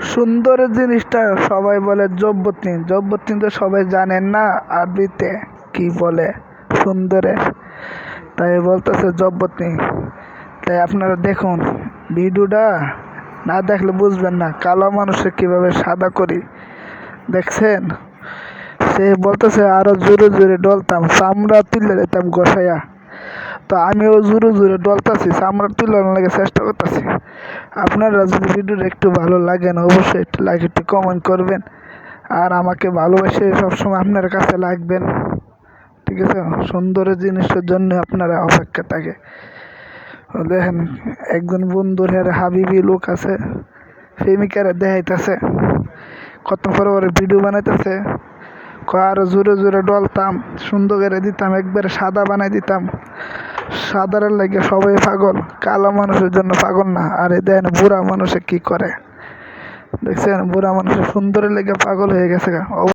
সুন্দরের জিনিসটা সবাই বলে জব্বতনি জব্বতনি তো সবাই জানেন না আরবিতে। কি বলে? সুন্দরের তাই বলতেছে জব্বতনি তাই আপনারা দেখুন ভিডিওটা। না দেখলে বুঝবেন না কালো মানুষের কীভাবে সাদা করি। দেখছেন? সে বলতেছে আরও জোরে জোরে ডলতাম। চামড়া তুলে দিতাম গোসাইয়া। তো আমিও জোরে জোরে ডলতাছি, চামড়া তুলে লাগে চেষ্টা করতেছি। আপনারা যদি ভিডিওটা একটু ভালো লাগেন অবশ্যই একটু লাইক একটু কমেন্ট করবেন। আর আমাকে ভালোবেসে সবসময় আপনার কাছে লাগবেন ঠিক আছে? সুন্দর জিনিসের জন্য আপনারা অপেক্ষা থাকে। দেখেন, একজন বন্ধুর হ্যাঁ হাবিবি লোক আছে, প্রেমিকারে দেখাইতেছে। কত পরে পরে ভিডিও বানাইতেছে। আরও জোরে জোরে ডলতাম, সুন্দর করে দিতাম, একবারে সাদা বানাই দিতাম। সাদারের লাগে সবাই পাগল, কালো মানুষের জন্য পাগল না। আর এ দেন বুড়া মানুষে কি করে? দেখছেন? বুড়া মানুষের সুন্দরের লেগে পাগল হয়ে গেছে।